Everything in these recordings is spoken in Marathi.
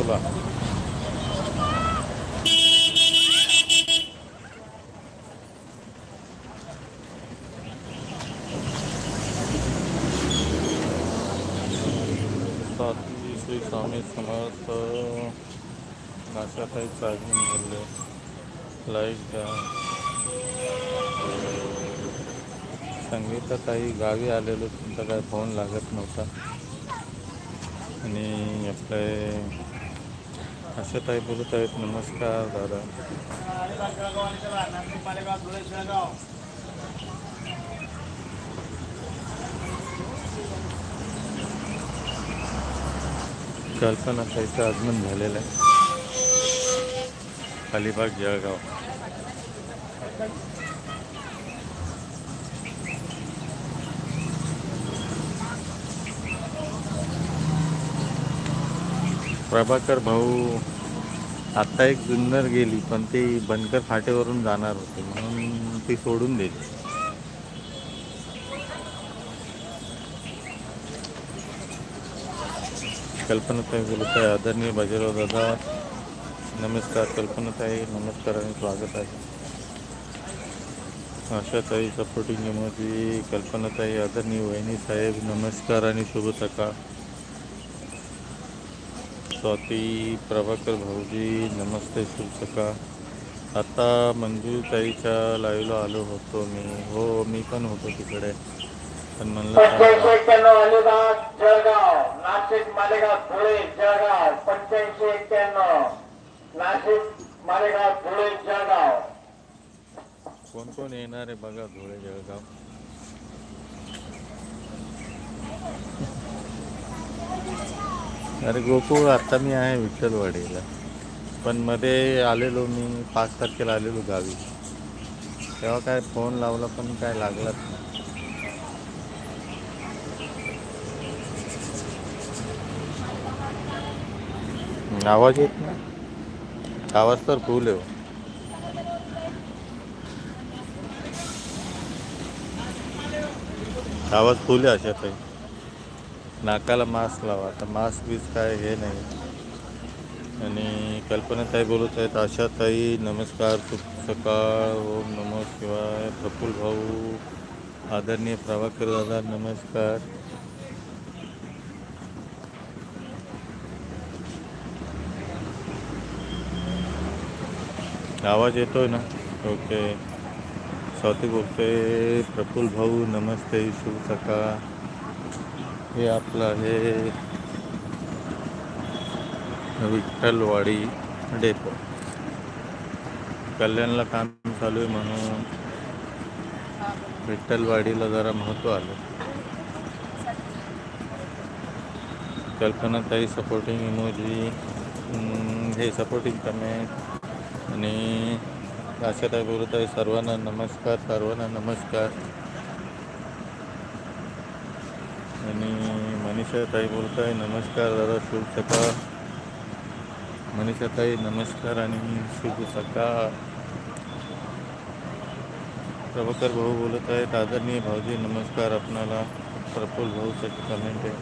बोला. साथी श्री स्वामी समर्थ. नाशात चालून बोलले. लाइट द्या. काही गावी आलेलो तुमचा काय फोन लागत नव्हता. आणि आपले आशाताई बोलत आहेत नमस्कार दादा. कल्पना ताईचं आगमन झालेलं आहे. अलिबाग जळगाव. प्रभाकर भाऊ आत्ता एक जुन्नर गेली पण ती बनकर फाटेवरून जाणार होती म्हणून ती सोडून दिली. कल्पनाताई बोलत आहे आदरणीय बाजीराव दादा नमस्कार कल्पनाताई नमस्कार आणि स्वागत आहे. आशाताई सपोर्टिंग इमोजी कल्पनाताई आदरणीय वहिनी साहेब नमस्कार आणि शुभ सकाळ. स्वाती प्रभाकर भाऊजी नमस्ते शुभ सकाळ आता मंजूताईच्या लाईव्हला आलो होतो मी. हो मी पण होतो तिकडे. पण म्हणलं पंच्याऐंशी चला, एक्क्याण्णव अलिबाग जळगाव नाशिक मालेगाव धुळे जळगाव पंच्याऐंशी एक्क्याण्णव नाशिक मालेगाव धुळे जळगाव. कोण कोण येणार आहे बघा धुळे जळगाव? अरे गोकुळ आता मी आहे विठ्ठलवाडीला. पण मध्ये आलेलो मी पाच तारखेला आलेलो गावी. तेव्हा काय फोन लावला पण काय लागलाच नाही. आवाज येत नाही. आवाज तर फुल आहे हो. आवाज फुल आहे अशा काही नाकाला मास्क लावा. आता मास्क बीस काय हे नाही. आणि कल्पनाताई बोलत आहेत आशाताई नमस्कार सुख सकाळ ओम नमो शिवाय प्रफुल भाऊ आदरणीय प्रभाकर दादा नमस्कार. आवाज येतोय ना? ओके स्वाती बोलते प्रफुल भाऊ नमस्ते शुभ सकाळ. हे आपलं आहे विठ्ठलवाडी डेपो. कल्याणला काम चालू आहे म्हणून विठ्ठलवाडीला जरा महत्त्व आलं. कल्पनाताई सपोर्टिंग इमोजी हे सपोर्टिंग कमेंट आणि आशाताई बोलत आहे सर्वांना नमस्कार सर्वांना नमस्कार. आणि मनीषाताई बोलत आहे नमस्कार दादा शुभ सकाळ. मनीषाताई नमस्कार आणि शुभ सकाळ. प्रभाकर भाऊ बोलत आहेत आदरणीय भाऊजी नमस्कार आपणाला. प्रफुल भाऊसाठी कमेंट आहे.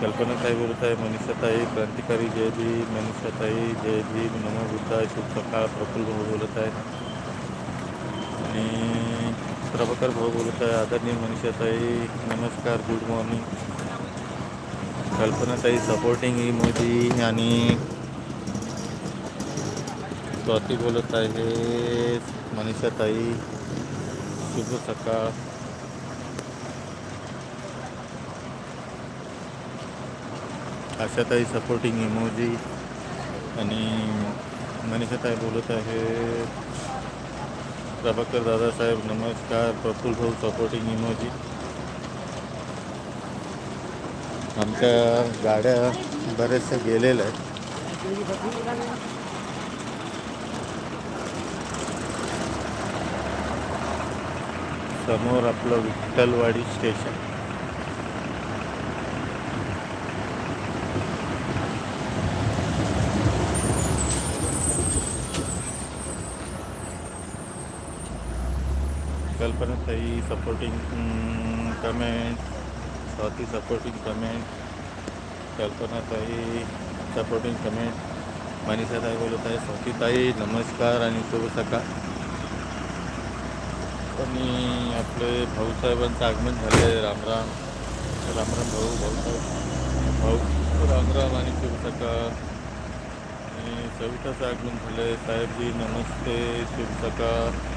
कल्पनाताई बोलत आहे मनीषाताई क्रांतिकारी जय भीम मनीषाताई जय भीम नमो बुद्धाय शुभ सकाळ. प्रफुल भाऊ बोलत आहेत. आणि प्रभाकर भाऊ बोलत आहे आदरणीय मनीषाताई नमस्कार गुड मॉर्निंग कल्पनाताई सपोर्टिंग इमोजी आणि स्वाती बोलत आहे मनीषाताई शुभ सकाळ. आशाताई सपोर्टिंग इमोजी आणि मनीषाताई बोलत आहे प्रभाकर दादासाहेब नमस्कार. प्रफुल भाऊ सपोर्टिंग इमोजी आमच्या गाड्या बऱ्याचशा गेलेल्या आहेत. समोर आपलं Vitthalwadi station कल्पनाताई supporting comment Swati supporting comment कल्पनाताई supporting comment मनीषाताई बोलत आहे स्वातीताई नमस्कार आणि शुभ सकाळ आणि आपले भाऊसाहेबांचं आगमन झालं आहे रामराम रामराम भाऊ भाऊसाहेब भाऊ रामराम आणि शुभ सकाळ आणि सविताचं आगमन झालं आहे साहेबजी नमस्ते शुभ सकाळ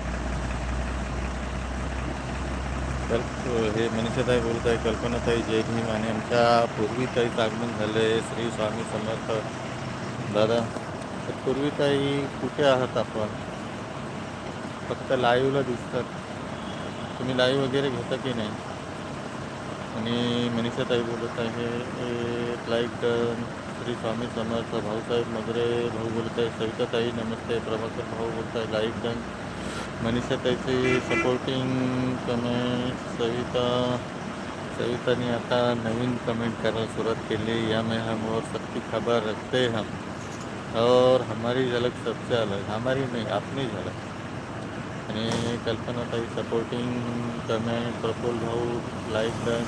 तर हे मनीषाताई बोलत आहे कल्पनाताई जय भीम आणि आमच्या पूर्वीताईचं आगमन झालं आहे श्री स्वामी समर्थ. दादा तर पूर्वीताई कुठे आहात आपण? फक्त लाईव्हला दिसतात. तुम्ही लाईव्ह वगैरे घेता की नाही? आणि मनीषाताई बोलत आहे लाईक डन श्री स्वामी समर्थ भाऊसाहेब मगरे भाऊ बोलत आहे सविताताई नमस्ते प्रभाकर भाऊ बोलत आहे लाईक डन मनीषाताईची सपोर्टिंग कमेंट सविता सविताने आता नवीन कमेंट करायला सुरुवात केली. या में हम और सबकी खबर रखते हम. और हमारी झलक सबसे अलग हमारी नहीं आपली झलक. आणि कल्पनाताई सपोर्टिंग कमेंट प्रफुल भाऊ लाईक डन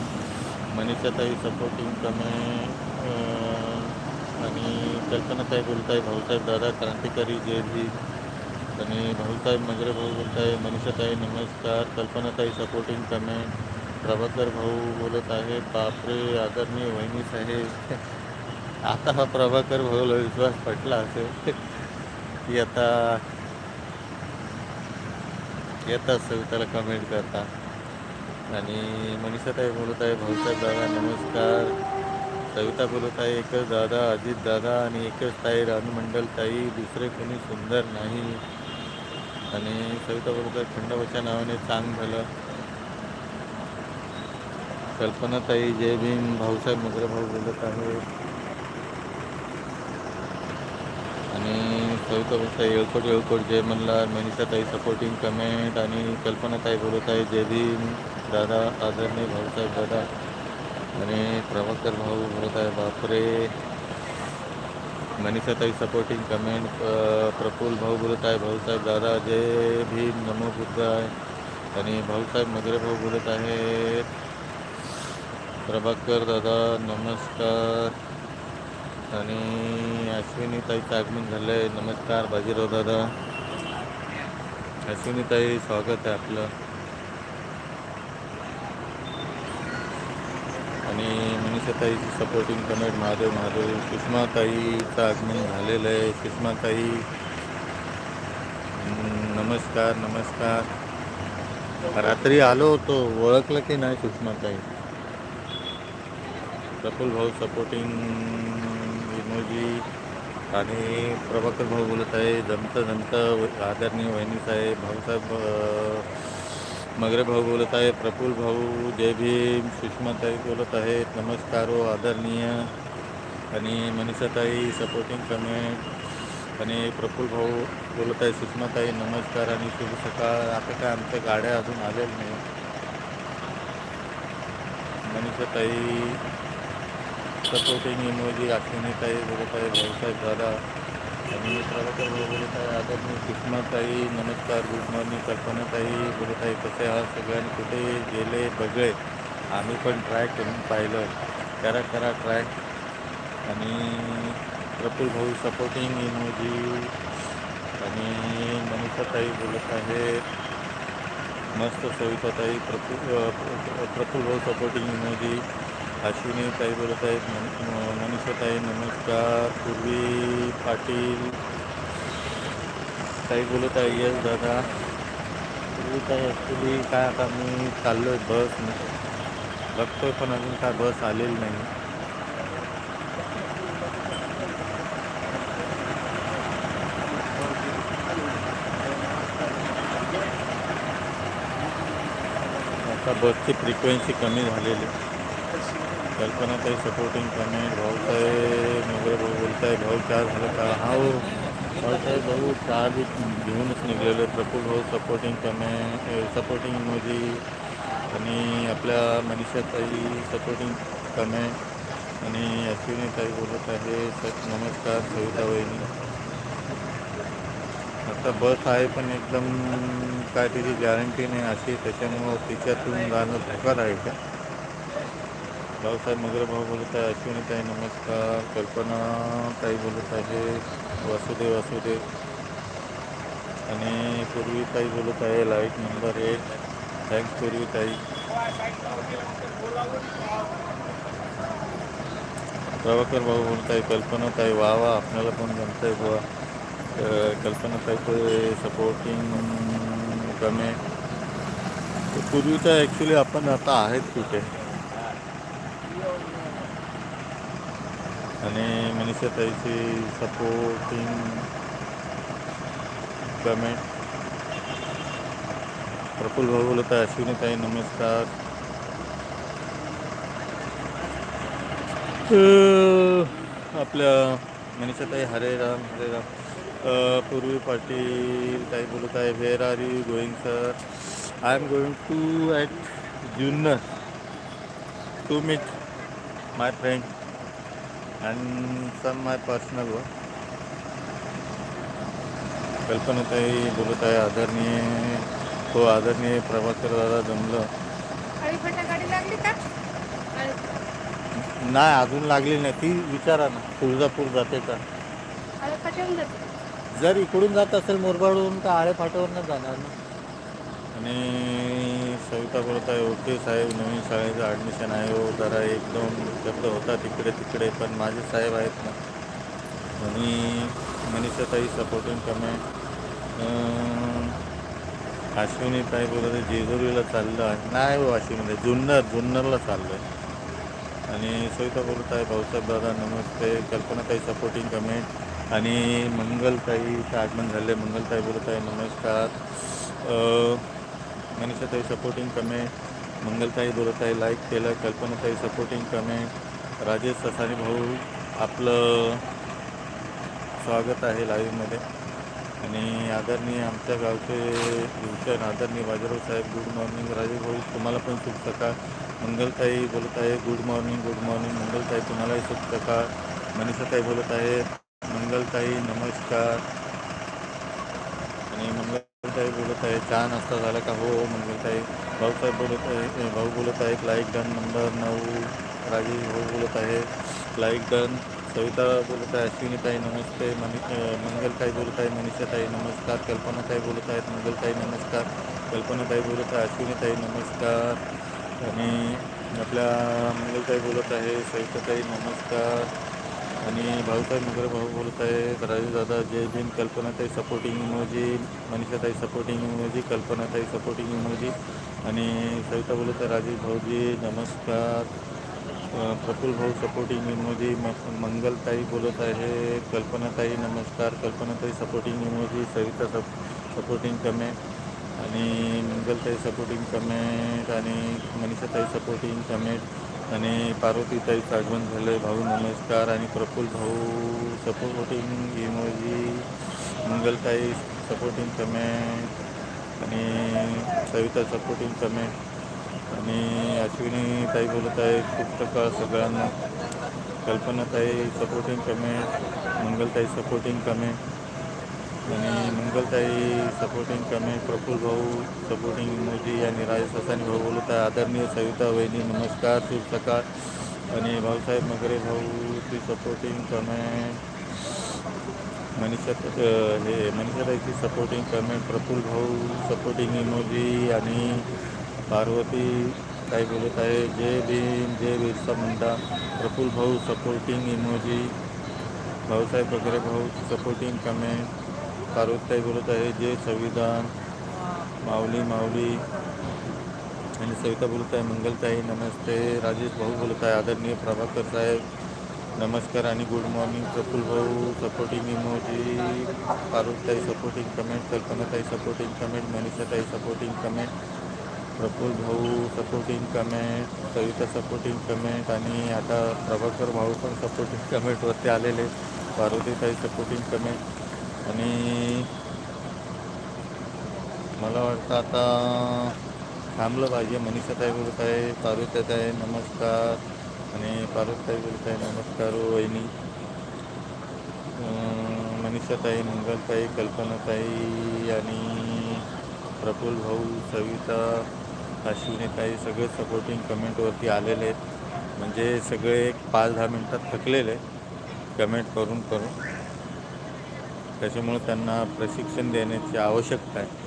मनीषाताई सपोर्टिंग कमेंट आणि कल्पनाताई बोलताय भाऊसाहेब दादा क्रांतिकारी जय भी आणि भाऊसाहेब मजरे भाऊ आहे मनीषाताई नमस्कार कल्पनाताई सपोर्टिंग कमेंट प्रभाकर भाऊ बोलत आहे बापरे आदरणीय वहिनी साहेब. आता हा प्रभाकर भाऊला विश्वास पटला असेल की आता येतात सविताला कमेंट करता आणि मनीषाताई बोलत आहे भाऊसाहेब दादा नमस्कार. सविता बोलत आहे एकच दादा अजित दादा आणि एकच ताई रानमंडल ताई दुसरे कोणी सुंदर नाही. आणि सविता बरोबर खंडोबाच्या नावाने चांग झालं. कल्पनाताई जय भीम भाऊसाहेब मुद्रे भाऊ बोलत आहे आणि सविता बोलत आहे येळकोट येळकोट जय म्हणला मनीषाताई सपोर्टिंग कमेंट आणि कल्पनाताई बोलत आहे जय भीम दादा आदरणीय भाऊसाहेब दादा. आणि प्रभाकर भाऊ बोलत आहे बापरे. मनीषाताई सपोर्टिंग कमेंट प्रफुल भाऊ बोलत आहे भाऊसाहेब दादा जय भीम नमो आहे आणि भाऊसाहेब मगरे भाऊ बोलत आहेत. प्रभाकर दादा नमस्कार. आणि अश्विनीताईचं आगमन झालं आहे नमस्कार बाजीराव दादा. अश्विनीताई स्वागत आहे आपलं. आणि मनीषाताईची सपोर्टिंग कमेंट महादेव महादेव सुषमाताईचं आगमन झालेलं आहे. सुषमाताई नमस्कार नमस्कार. रात्री आलो होतो. ओळखलं की नाही सुषमाताई? प्रफुल भाऊ सपोर्टिंग इमोजी आणि प्रभाकर भाऊ बोलत आहे. जमतं जमतं आदरणीय वहिनी साहेब भाऊसाहेब मगरे भाऊ बोलत आहे प्रफुल भाऊ जय भीम सुषमाताई बोलत आहेत नमस्कार हो आदरणीय. आणि मनीषाताई सपोर्टिंग कमेंट आणि प्रफुल भाऊ बोलत आहे सुषमाताई नमस्कार आणि शुभ सकाळ. आता काय आमच्या गाड्या अजून आलेल्या नाही मनीषाताई सपोर्टिंग इमोजी अश्विनीताई बोलत आहे भाऊसाहेब दादा. आणि प्रभाकर बोलत आहे आदरणीय सुषमाताई नमस्कार गुड मॉर्निंग कल्पनाताई बोलत आहे कसे आहात सगळ्यांनी? कुठे गेले? बघले आम्ही पण ट्राय करून पाहिलं. करा करा ट्राय आणि प्रफुल भाऊ सपोर्टिंग इमोजी आणि मनीषाताई बोलत आहे. मस्त सविताताई प्रफुल प्रफुल भाऊ सपोर्टिंग इमोजी ताई बोलत आहेत मन- म- मनीषाताई नमस्कार. पूर्वी पाटील ताई बोलत आहे येस दादा. पूर्वी ताई ॲक्च्युली काय आता मी चाललो आहे बस बघतो आहे पण अजून काय बस आलेली नाही. आता बसची फ्रिक्वेन्सी कमी झालेली. कल्पनाताई सपोर्टिंग कमेंट भाऊसाहेब वगैरे भाऊ बोलत आहे भाऊ चार झालं का हा हो भाऊसाहेब भाऊ चहा बी घेऊनच निघलेले प्रफुल भाऊ सपोर्टिंग कमेंट सपोर्टिंग इमोजी आणि आपल्या मनीषाताई सपोर्टिंग कमेंट आणि अश्विनीताई बोलत आहे सर नमस्कार सविता वहिनी। आता बस आहे पण एकदम काय तिची गॅरंटी नाही अशी त्याच्यामुळं तिच्यातून जाणं धोकाच आहे का? रावसाहेब मगर भाऊ बोलत आहे अश्विनी ताई नमस्कार कल्पना ताई बोलत आहे वासुदेव वासुदेव. आणि पूर्वी ताई बोलत आहे लाइट नंबर एट थँक्स पूर्वी ताई प्रभाकर भाऊ बोलत आहे कल्पना ताई वा वा आपल्याला पण जमत आहे बुवा. कल्पना ताईचं सपोर्टिंग कमेंट पूर्वीचा ॲक्च्युली आपण आता आहेत कुठे? आणि मनीषा ताईची सपोर्टिंग कमेंट प्रफुल भाऊ बोलत आहे अश्विनी ताई आपल्या मनीषाताई हरे राम हरे राम. पूर्वी पाटील ताई बोलत आहे where are you going sir I am going to at Junnar to meet my friend and some my personal work कल्पनाताई बोलत आहे आदरणीय हो आदरणीय प्रभाकर दादा जमलं. नाही अजून लागली नाही. ती विचारा ना तुळजापूर जाते का? जर इकडून जात असेल मोरबाडवरून तर आळे फाट्यावरनं जाणार ना. आणि बोलता बोलता ओके साहेब नवीन शाळेचं ॲडमिशन आहे. हो जरा एक दोन शब्द होता तिकडे तिकडे पण माझे साहेब आहेत ना. आणि मनीषाताई सपोर्टिंग कमेंट अश्विनी ताई बोलत आहे जेजुरीला चाललं आहे. नाही हो अश्विनी जुन्नर जुन्नरला चाललं आहे आणि सविता बोलत आहे भाऊसाहेब दादा नमस्ते. कल्पनाताई सपोर्टिंग कमेंट आणि मंगलताईचं आगमन झाले. मंगलताई बोलत आहे नमस्कार. मनीषाताई सपोर्टिंग कमेंट मंगलताई बोलत आहे लाईक केलं कल्पनाताई सपोर्टिंग कमेंट राजेश ससानी भाऊ आपलं स्वागत आहे लाईव्हमध्ये आणि आदरणीय आमच्या गावचे भूषण आदरणीय बाजीराव साहेब गुड मॉर्निंग राजेश भाऊ तुम्हाला पण शुभ सकाळ. मंगलताई बोलत आहे गुड मॉर्निंग गुड मॉर्निंग मंगलताई तुम्हालाही शुभ सकाळ. मनीषाताई बोलत आहे मंगलताई नमस्कार. आणि मंगल मंगलताई बोलत आहे चहा नाश्ता झाला का? हो, हो मंगलताई भाऊसाहेब बोलत आहे भाऊ बोलत आहेत लाईक डन नंबर नऊ राजेश भाऊ बोलत आहे लाईक डन सविता बोलत आहे अश्विनीताई नमस्ते मनी मंगलताई बोलत आहे मनीषाताई नमस्कार कल्पनाताई बोलत आहेत मंगलताई नमस्कार कल्पनाताई बोलत आहे अश्विनीताई नमस्कार आणि आपल्या मंगलताई बोलत आहे सविताताई नमस्कार. आणि भाऊसाहेब मुगरे भाऊ बोलत आहे राजूदादा जय भीम कल्पनाताई सपोर्टिंग इमोजी मनीषाताई सपोर्टिंग इमोजी कल्पनाताई सपोर्टिंग इमोजी आणि सविता बोलत आहे राजेश भाऊजी नमस्कार. प्रफुल भाऊ सपोर्टिंग इमोजी म मंगलताई बोलत आहे कल्पनाताई नमस्कार. कल्पनाताई सपोर्टिंग इमोजी सविता सप सपोर्टिंग कमेंट आणि मंगलताई सपोर्टिंग कमेंट आणि मनीषाताई सपोर्टिंग कमेंट आणि पार्वतीताईचं आगमन झालं आहे भाऊ नमस्कार आणि प्रफुल भाऊ सपोर्टिंग इमोजी मंगलताई सपोर्टिंग कमेंट आणि सविता सपोर्टिंग कमेंट आणि अश्विनी ताई बोलत आहे खूप सकाळ सगळ्यांना कल्पनाताई सपोर्टिंग कमेंट मंगलताई सपोर्टिंग कमेंट आणि मंगलताई सपोर्टिंग कमी प्रफुल भाऊ सपोर्टिंग इमोजी आणि राजेश ससानी भाऊ बोलत आहे. आदरणीय सविता वहिनी नमस्कार शुभ सकाळ. आणि भाऊसाहेब मगरे भाऊ ती सपोर्टिंग कमेंट मनीषा हे मनीषाताईची सपोर्टिंग कमेंट प्रफुल भाऊ सपोर्टिंग इमोजी आणि पार्वती काय बोलत आहे. जय भीम जय बिरसा मुंडा. प्रफुल भाऊ सपोर्टिंग इमोजी भाऊसाहेब वगैरे भाऊ सपोर्टिंग कमेंट पार्वतीताई बोलत आहे जे संविधान माऊली माऊली. आणि सविता बोलत आहे मंगलताई नमस्ते. राजेश भाऊ बोलत आहे आदरणीय प्रभाकर साहेब. नमस्कार आणि गुड मॉर्निंग प्रफुल भाऊ सपोर्टिंग इमोजी कारुताई सपोर्टिंग कमेंट कल्पनाताई सपोर्टिंग कमेंट मनीषाताई सपोर्टिंग कमेंट प्रफुल भाऊ supporting comment Savita supporting comment आणि आता प्रभाकर भाऊ पण सपोर्टिंग कमेंटवरती आलेले पार्वतीताई सपोर्टिंग कमेंट आणि मला वाटतं आता थांबलं पाहिजे. मनीषाताई बोलत आहे पार्वतीताई नमस्कार. आणि पार्वतीताई बोलत आहे नमस्कार वहिनी. मनीषाताई मंगलताई कल्पनाताई आणि प्रफुल्ल भाऊ सविता अश्विनीताई सगळे सपोर्टिंग कमेंटवरती आलेले आहेत. म्हणजे सगळे एक पाच दहा मिनटात थकलेले कमेंट करून करून. त्याच्यामुळे त्यांना प्रशिक्षण देण्याची आवश्यकता आहे.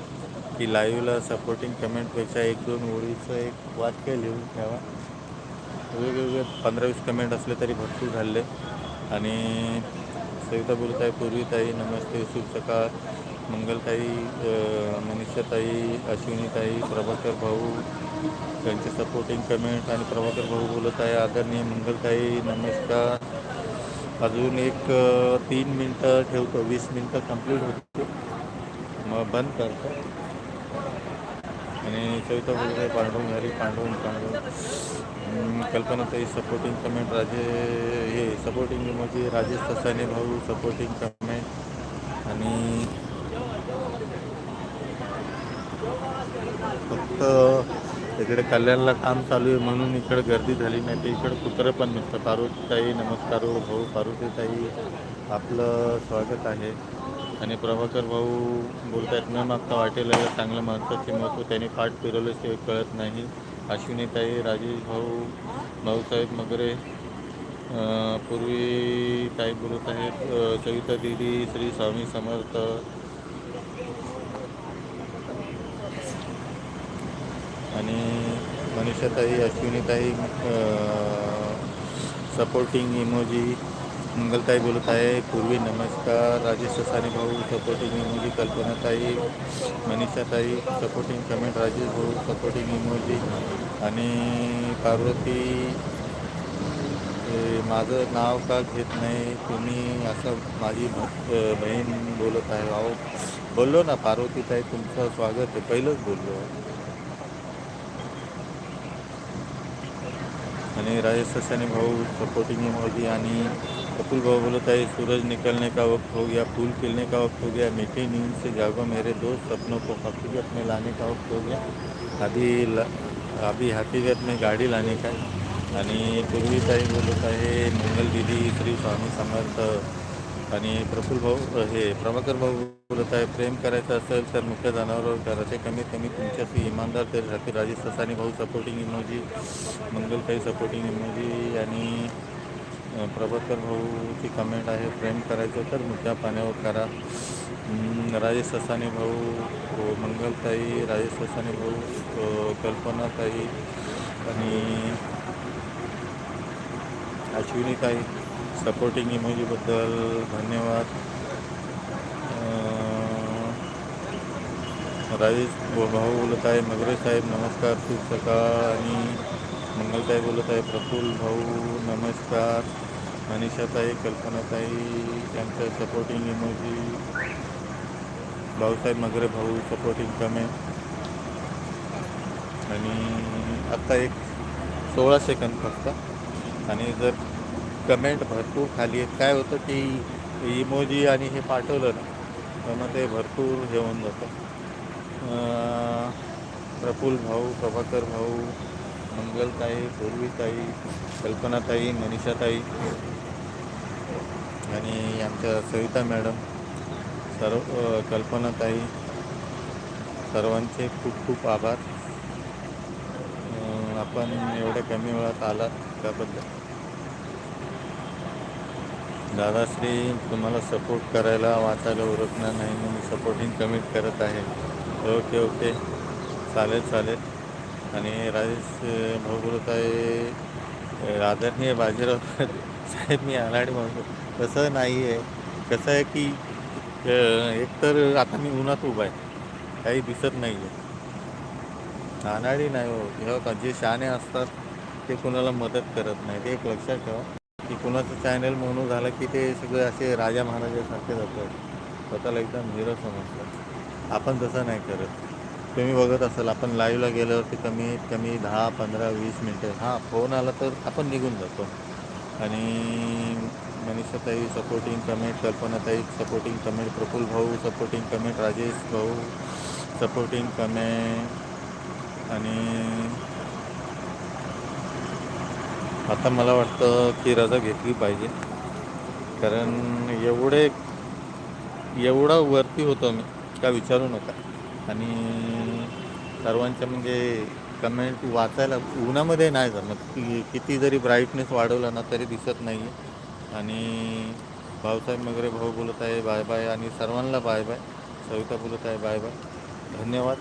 की लाईव्हला सपोर्टिंग कमेंटपेक्षा एक दोन ओळीचं एक वाक्य लिहून ठेवा. वेगवेगळे पंधरा वीस कमेंट असले तरी भरपूर झाले. आणि सविता बोलताई पूर्वीताई नमस्ते शुभ सकाळ. मंगलताई मनीषाताई अश्विनीताई प्रभाकर भाऊ त्यांचे सपोर्टिंग कमेंट आणि प्रभाकर भाऊ बोलत आहे आदरणीय मंगलताई नमस्कार. अजून एक तीन मिनटं ठेवतो वीस मिनटं कंप्लीट होते मग बंद करतो. आणि सविता बोलत आहे घरी हरी पांडुरंग पांडुरंग. कल्पनाताई सपोर्टिंग कमेंट राजे हे सपोर्टिंग म्हणजे राजेश ससाने भाऊ सपोर्टिंग कमेंट आणि फक्त इकडे कल्याणला काम चालू आहे म्हणून इकडे गर्दी झाली नाही. तर इकडे कुत्रं पण नसतं पार्वतीताई नमस्कार भाऊ पार्वतीताई आपलं स्वागत आहे. आणि प्रभाकर भाऊ बोलत आहेत न मागता वाटेला चांगलं महत्त्वाचे महत्त्व त्यांनी पाठ फिरवल्याशिवाय कळत नाही. अश्विनीताई राजेश भाऊ भाऊसाहेब मगरे पूर्वी ताई बोलत आहेत सविता दिदी श्री स्वामी समर्थ आणि मनीषाताई अश्विनीताई सपोर्टिंग इमोजी मंगलताई बोलत आहे पूर्वी नमस्कार राजेश ससाने भाऊ सपोर्टिंग इमोजी कल्पनाताई मनीषाताई सपोर्टिंग कमेंट राजेश भाऊ सपोर्टिंग इमोजी आणि पार्वती माझं नाव का घेत नाही तुम्ही असं माझी बहीण बोलत आहे अहो बोललो ना पार्वतीताई तुमचं स्वागत आहे पहिलंच बोललो. आणि राजेश ससाने भाऊ सपोर्टिंग इमोजी आणि कपिल भाऊ बोलत है सूरज निकलने का वक्त हो गया फूल खिलने का वक्त हो गया मीठी नींद से जागो मेरे दोस्त सपनों को हकीकत में लाने का वक्त हो गया अभी ल, अभी हकीकत में गाडी लाने का है। आणि पूर्वीताई बोलत आहे मंगल दिदी श्री स्वामी समर्थ आणि प्रफुल्ल भाऊ हे प्रभाकर भाऊ बोलत आहे प्रेम करायचं असेल तर मुख्य जनावरांवर घराचे कमीत कमी तुमच्याशी इमानदार तरी राहतील. राजेश ससानी भाऊ सपोर्टिंग इमोजी मंगलताई सपोर्टिंग इमोजी आणि प्रभाकर भाऊची कमेंट आहे प्रेम करायचं तर मुख्या पाण्यावर करा. राजेश ससानी भाऊ मंगलताई राजेश ससानी भाऊ कल्पनाताई आणि अश्विनीताई सपोर्टिंग इमोजीबद्दल धन्यवाद. राजेश भाऊ बोलत आहे मगरे साहेब नमस्कार शुभ सकाळ आणि मंगलताई बोलत आहे प्रफुल्ल भाऊ नमस्कार. मनीषाताई कल्पनाताई त्यांच्या सपोर्टिंग इमोजी भाऊसाहेब मगरे भाऊ सपोर्टिंग कमेंट आणि आत्ता एक सोळा सेकंद फक्त. आणि जर कमेंट भरपूर खाली आहेत. काय होतं की इमोजी आणि हे पाठवलं ना तर मग ते भरपूर हे होऊन जातं. प्रफुल भाऊ प्रभाकर भाऊ मंगलताई पूर्वीताई कल्पनाताई मनीषाताई आणि आमच्या सविता मॅडम सर्व कल्पनाताई सर्वांचे खूप खूप आभार. आपण एवढ्या कमी वेळात आलात त्याबद्दल. दादाश्री तुम्हाला सपोर्ट करायला वाचायला ओळखणार नाही मी सपोर्टिंग कमेंट करत आहे. Okay okay. चालेल चालेल. आणि राजेश भाऊ बोलत आहे आदरणीय बाजीराव साहेब मी अनाडी म्हणतो. तसं नाही आहे कसं आहे की एकतर आता मी उन्हात उभा आहे. काही दिसत नाही आहे अनाडी नाही हो. का जे शहाणे असतात ते कोणाला मदत करत नाही ते एक लक्षात ठेवा. की कोणाचं चॅनल म्हणून झालं की ते सगळे असे राजा महाराजासारखे जातात. स्वतःला एकदम हिरो समजतात. आपण तसं नाही करत. तुम्ही बघत असाल आपण लाईव्हला गेल्यावरती कमीत कमी दहा पंधरा वीस मिनटं. हां फोन आला तर आपण निघून जातो. आणि मनीषाताई सपोर्टिंग कमेंट कल्पनाताई सपोर्टिंग कमेंट प्रफुल्ल भाऊ सपोर्टिंग कमेंट राजेश भाऊ सपोर्टिंग कमेंट आणि आता मला वाटतं की रजा घेतली पाहिजे. कारण एवढे एवढा वरती होतो मी का विचारू नका. आणि सर्वांच्या म्हणजे कमेंट वाचायला उन्हामध्ये नाही जमत. की किती जरी ब्राईटनेस वाढवला ना तरी दिसत नाही आहे आणि भाऊसाहेब वगैरे भाऊ बोलत आहे बाय बाय. आणि सर्वांना बाय बाय. सविता बोलत आहे बाय बाय. धन्यवाद.